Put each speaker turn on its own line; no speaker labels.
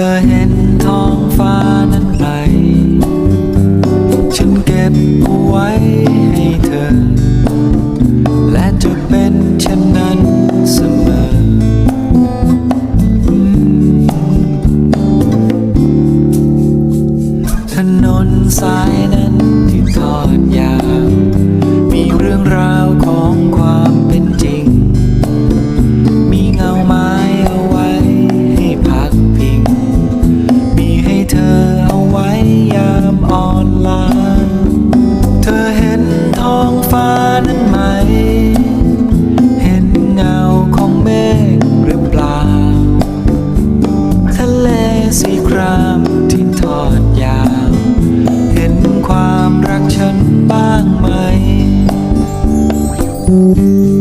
เธอเห็นท้องฟ้านั้นไหม ฉันเก็บเอาไว้ให้เธอ และจะเป็นเช่นนั้นเสมอ ถนนสายนั้น Música